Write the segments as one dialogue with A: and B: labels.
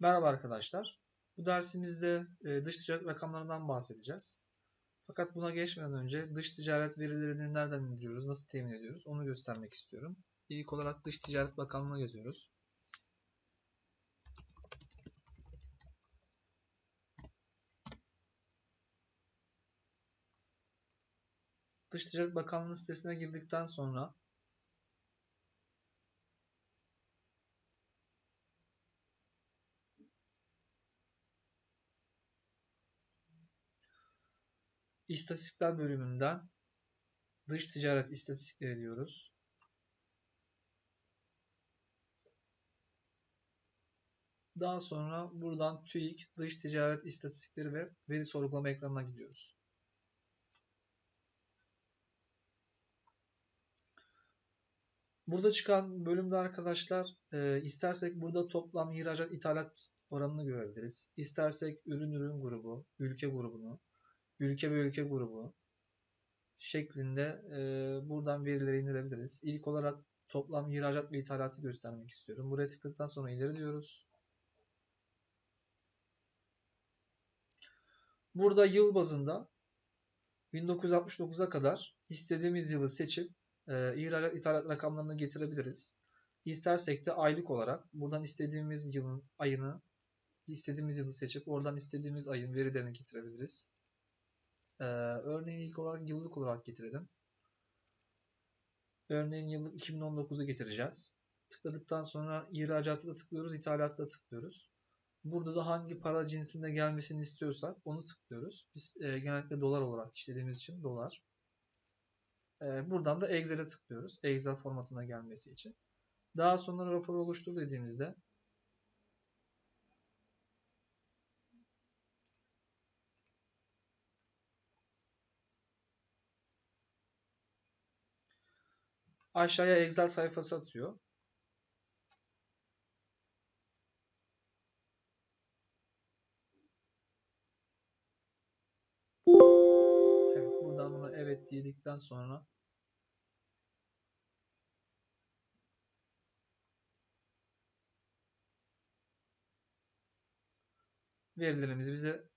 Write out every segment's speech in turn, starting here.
A: Merhaba arkadaşlar. Bu dersimizde e, dış ticaret rakamlarından bahsedeceğiz. Fakat buna geçmeden önce dış ticaret verilerini nereden indiriyoruz, nasıl temin ediyoruz onu göstermek istiyorum. İlk olarak Dış Ticaret Bakanlığı'na yazıyoruz. Dış Ticaret Bakanlığı sitesine girdikten sonra İstatistikler bölümünden dış ticaret istatistikleri diyoruz. Daha sonra buradan TÜİK dış ticaret istatistikleri ve veri sorgulama ekranına gidiyoruz. Burada çıkan bölümde arkadaşlar e, istersek burada toplam ihracat ithalat oranını görebiliriz. İstersek ürün ürün grubu, ülke grubunu, ülke ve ülke grubu şeklinde e, buradan verileri indirebiliriz. İlk olarak toplam ihracat ve ithalatı göstermek istiyorum. Buraya tıkladıktan sonra ileri diyoruz. Burada yıl bazında 1969'a kadar istediğimiz yılı seçip e, ihracat ithalat rakamlarını getirebiliriz. İstersek de aylık olarak buradan istediğimiz yılın ayını istediğimiz yılı seçip oradan istediğimiz ayın verilerini getirebiliriz. Ee, örneğin ilk olarak yıllık olarak getirelim. Örneğin yıllık 2019'u getireceğiz. Tıkladıktan sonra ihracatı da tıklıyoruz, ithalatı da tıklıyoruz. Burada da hangi para cinsinde gelmesini istiyorsak onu tıklıyoruz. Biz e, genellikle dolar olarak işlediğimiz için dolar. E, buradan da Excel'e tıklıyoruz. Excel formatına gelmesi için. Daha sonra rapor oluştur dediğimizde aşağıya Excel sayfası atıyor. Evet, buradan buna evet dedikten sonra verilerimizi bize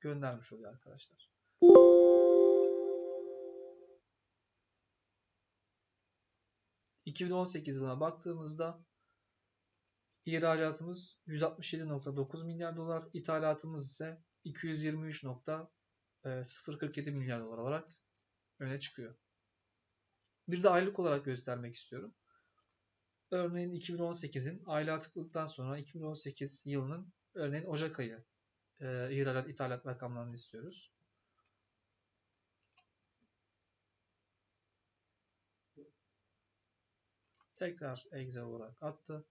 A: göndermiş oluyor arkadaşlar. 2018 yılına baktığımızda ihracatımız 167.9 milyar dolar, ithalatımız ise 223.047 milyar dolar olarak öne çıkıyor. Bir de aylık olarak göstermek istiyorum. Örneğin 2018'in aylığa tıkladıktan sonra 2018 yılının örneğin Ocak ayı e, ihracat ithalat rakamlarını istiyoruz. Tekrar Excel olarak attı.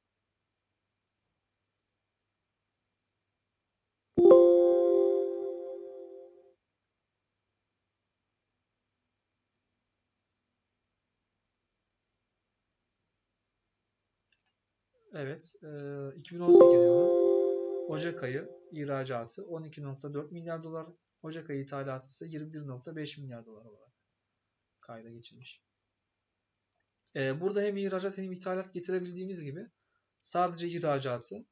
A: Evet, 2018 yılı Ocak ayı ihracatı 12.4 milyar dolar, Ocak ayı ithalatı ise 21.5 milyar dolar olarak kayda geçilmiş. Ee, burada hem ihracat hem ithalat getirebildiğimiz gibi sadece ihracatı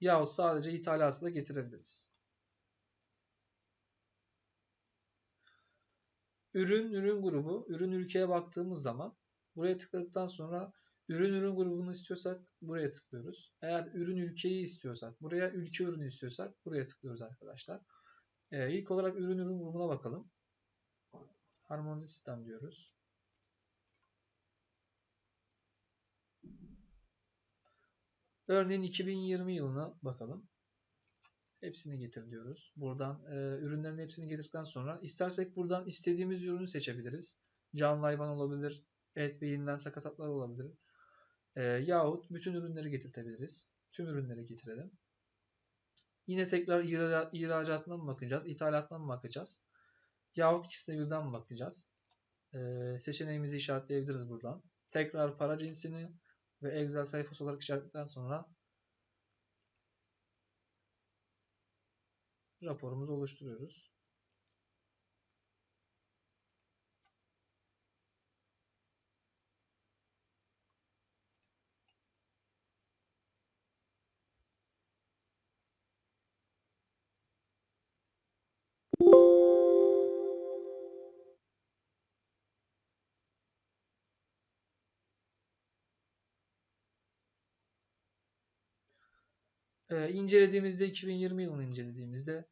A: yahut sadece ithalatı da getirebiliriz. Ürün, ürün grubu, ürün ülkeye baktığımız zaman buraya tıkladıktan sonra ürün ürün grubunu istiyorsak buraya tıklıyoruz. Eğer ürün ülkeyi istiyorsak, buraya ülke ürünü istiyorsak buraya tıklıyoruz arkadaşlar. Ee, ilk olarak ürün ürün grubuna bakalım. Harmonize sistem diyoruz. Örneğin 2020 yılına bakalım. Hepsini getir diyoruz. Buradan e, ürünlerin hepsini getirdikten sonra istersek buradan istediğimiz ürünü seçebiliriz. Canlı hayvan olabilir, et ve yenilen sakatatlar olabilir. E, yahut bütün ürünleri getirtebiliriz. Tüm ürünleri getirelim. Yine tekrar ihracatına mı bakacağız, ithalatına mı bakacağız? Yahut ikisine birden mi bakacağız? E, seçeneğimizi işaretleyebiliriz buradan. Tekrar para cinsini ve Excel sayfası olarak işaretledikten sonra raporumuzu oluşturuyoruz. E, incelediğimizde 2020 yılını incelediğimizde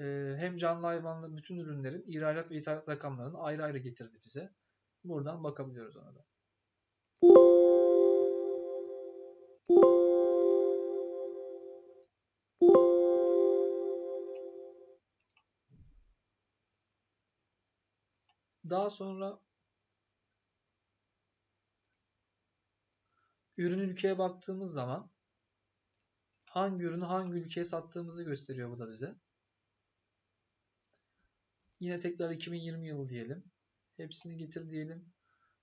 A: e, hem canlı hayvanlı bütün ürünlerin ihracat ve ithalat rakamlarını ayrı ayrı getirdi bize. Buradan bakabiliyoruz ona da. Daha sonra ürün ülkeye baktığımız zaman hangi ürünü hangi ülkeye sattığımızı gösteriyor bu da bize. Yine tekrar 2020 yılı diyelim. Hepsini getir diyelim.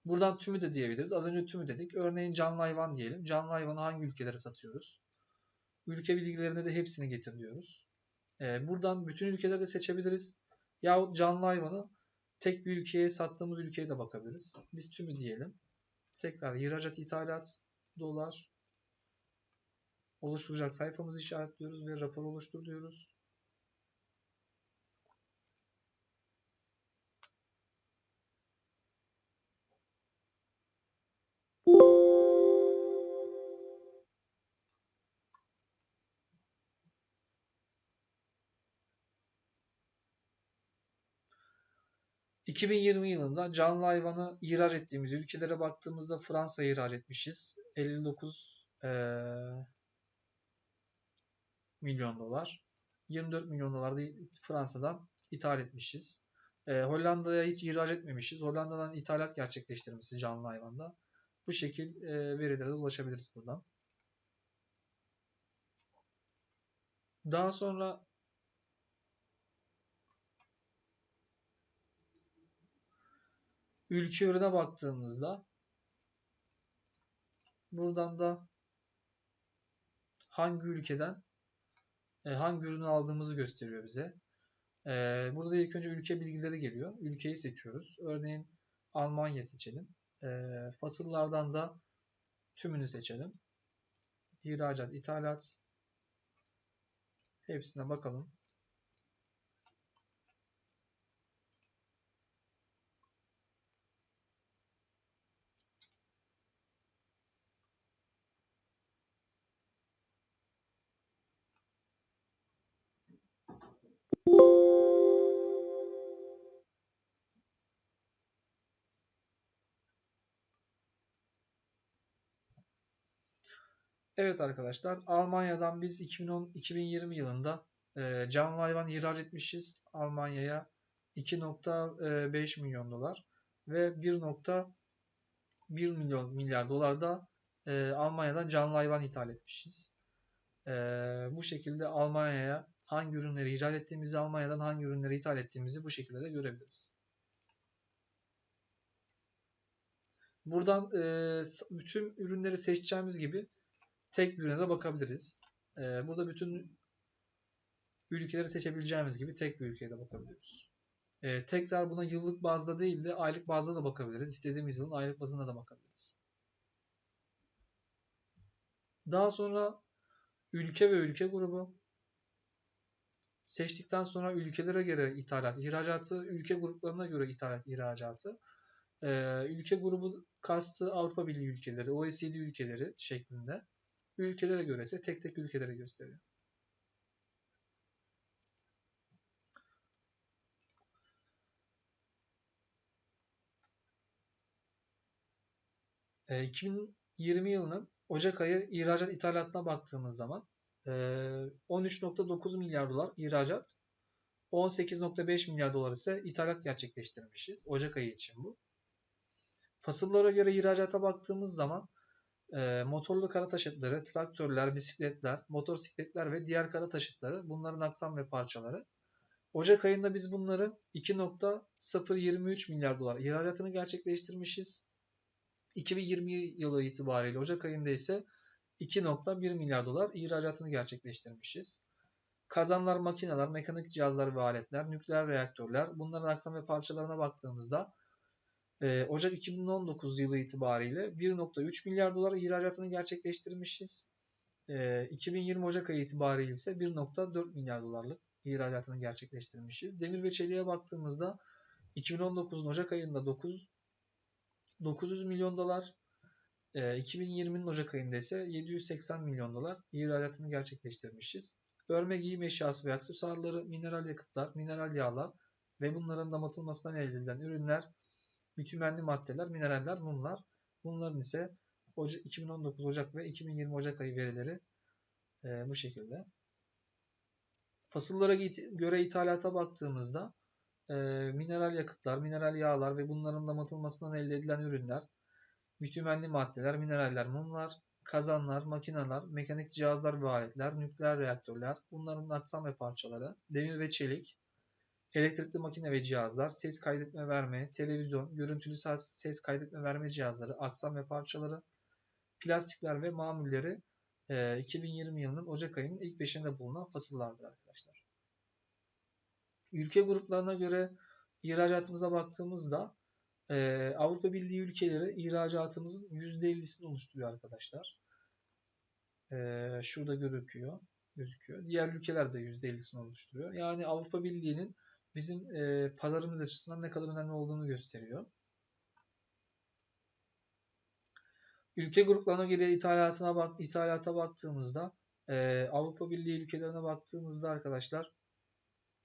A: Buradan tümü de diyebiliriz. Az önce tümü dedik. Örneğin canlı hayvan diyelim. Canlı hayvanı hangi ülkelere satıyoruz? Ülke bilgilerine de hepsini getir diyoruz. Ee, buradan bütün ülkeleri de seçebiliriz. Yahut canlı hayvanı tek bir ülkeye sattığımız ülkeye de bakabiliriz. Biz tümü diyelim. Tekrar ihracat, ithalat, dolar oluşturacak sayfamızı işaretliyoruz ve rapor oluştur diyoruz. ...2020 yılında canlı hayvanı ihraç ettiğimiz ülkelere baktığımızda Fransa'ya ihraç etmişiz. 59 ee, milyon dolar. 24 milyon dolar da Fransa'dan ithal etmişiz. E, Hollanda'ya hiç ihraç etmemişiz. Hollanda'dan ithalat gerçekleştirmişiz canlı hayvanda. Bu şekil e, verilere de ulaşabiliriz buradan. Daha sonra ülke ürüne baktığımızda buradan da hangi ülkeden e, hangi ürünü aldığımızı gösteriyor bize. E, burada da ilk önce ülke bilgileri geliyor. Ülkeyi seçiyoruz. Örneğin Almanya seçelim. E, fasıllardan da tümünü seçelim. İhracat, ithalat hepsine bakalım. Evet arkadaşlar Almanya'dan biz 2010 2020 yılında e, canlı hayvan ihraç etmişiz Almanya'ya 2.5 milyon dolar ve 1.1 milyon milyar dolar da e, Almanya'dan canlı hayvan ithal etmişiz. E, bu şekilde Almanya'ya hangi ürünleri ihraç ettiğimizi, Almanya'dan hangi ürünleri ithal ettiğimizi bu şekilde de görebiliriz. Buradan e, bütün ürünleri seçeceğimiz gibi tek bir ürüne de bakabiliriz. Ee, burada bütün ülkeleri seçebileceğimiz gibi tek bir ülkeye de bakabiliyoruz. Ee, tekrar buna yıllık bazda değil de aylık bazda da bakabiliriz. İstediğimiz yılın aylık bazında da bakabiliriz. Daha sonra ülke ve ülke grubu seçtikten sonra ülkelere göre ithalat, ihracatı, ülke gruplarına göre ithalat, ihracatı. Ee, ülke grubu kastı Avrupa Birliği ülkeleri, OECD ülkeleri şeklinde. Ülkelere göre ise tek tek ülkelere gösteriyor. E, 2020 yılının Ocak ayı ihracat ithalatına baktığımız zaman e, 13.9 milyar dolar ihracat, 18.5 milyar dolar ise ithalat gerçekleştirmişiz. Ocak ayı için bu. Fasıllara göre ihracata baktığımız zaman e, motorlu kara taşıtları, traktörler, bisikletler, motosikletler ve diğer kara taşıtları bunların aksam ve parçaları. Ocak ayında biz bunları 2.023 milyar dolar ihracatını gerçekleştirmişiz. 2020 yılı itibariyle Ocak ayında ise 2.1 milyar dolar ihracatını gerçekleştirmişiz. Kazanlar, makineler, mekanik cihazlar ve aletler, nükleer reaktörler bunların aksam ve parçalarına baktığımızda e, Ocak 2019 yılı itibariyle 1.3 milyar dolar ihracatını gerçekleştirmişiz. E, 2020 Ocak ayı itibariyle ise 1.4 milyar dolarlık ihracatını gerçekleştirmişiz. Demir ve çeliğe baktığımızda 2019'un Ocak ayında 9 900 milyon dolar, E, 2020'nin Ocak ayında ise 780 milyon dolar ihracatını gerçekleştirmişiz. Örme giyim eşyası ve aksesuarları, mineral yakıtlar, mineral yağlar ve bunların damatılmasından elde edilen ürünler, bitumenli maddeler, mineraller, mumlar. Bunların ise 2019 Ocak ve 2020 Ocak ayı verileri e, bu şekilde. Fasıllara göre ithalata baktığımızda e, mineral yakıtlar, mineral yağlar ve bunların damatılmasından elde edilen ürünler, bitumenli maddeler, mineraller, mumlar, kazanlar, makineler, mekanik cihazlar ve aletler, nükleer reaktörler, bunların aksam ve parçaları, demir ve çelik, elektrikli makine ve cihazlar, ses kaydetme verme, televizyon, görüntülü ses kaydetme verme cihazları, aksam ve parçaları, plastikler ve mamulleri 2020 yılının Ocak ayının ilk beşinde bulunan fasıllardır arkadaşlar. Ülke gruplarına göre ihracatımıza baktığımızda Avrupa Birliği ülkeleri ihracatımızın %50'sini oluşturuyor arkadaşlar. Şurada gözüküyor. gözüküyor. Diğer ülkeler de %50'sini oluşturuyor. Yani Avrupa Birliği'nin bizim pazarımız açısından ne kadar önemli olduğunu gösteriyor. Ülke gruplarına göre ithalatına bak, ithalata baktığımızda e, Avrupa Birliği ülkelerine baktığımızda arkadaşlar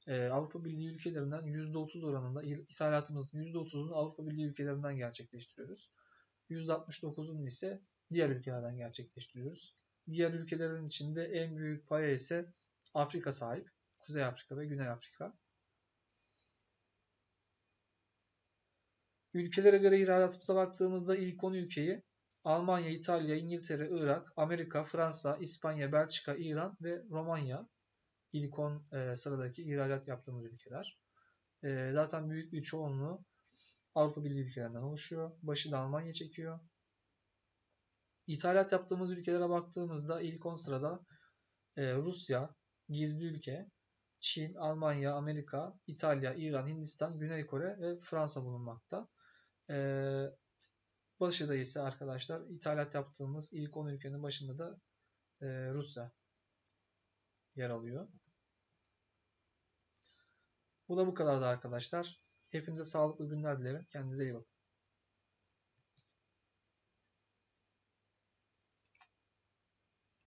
A: e, Avrupa Birliği ülkelerinden %30 oranında ithalatımızın %30'unu Avrupa Birliği ülkelerinden gerçekleştiriyoruz. %69'unu ise diğer ülkelerden gerçekleştiriyoruz. Diğer ülkelerin içinde en büyük paya ise Afrika sahip. Kuzey Afrika ve Güney Afrika. Ülkelere göre ihracatımıza baktığımızda ilk 10 ülkeyi Almanya, İtalya, İngiltere, Irak, Amerika, Fransa, İspanya, Belçika, İran ve Romanya ilk 10 e, sıradaki ihracat yaptığımız ülkeler. E, zaten büyük bir çoğunluğu Avrupa Birliği ülkelerinden oluşuyor. Başı da Almanya çekiyor. İthalat yaptığımız ülkelere baktığımızda ilk 10 sırada e, Rusya, gizli ülke, Çin, Almanya, Amerika, İtalya, İran, Hindistan, Güney Kore ve Fransa bulunmakta. E, Başında ise arkadaşlar ithalat yaptığımız ilk 10 ülkenin başında da e, Rusya yer alıyor. Bu da bu kadardı arkadaşlar. Hepinize sağlıklı günler dilerim. Kendinize iyi bakın.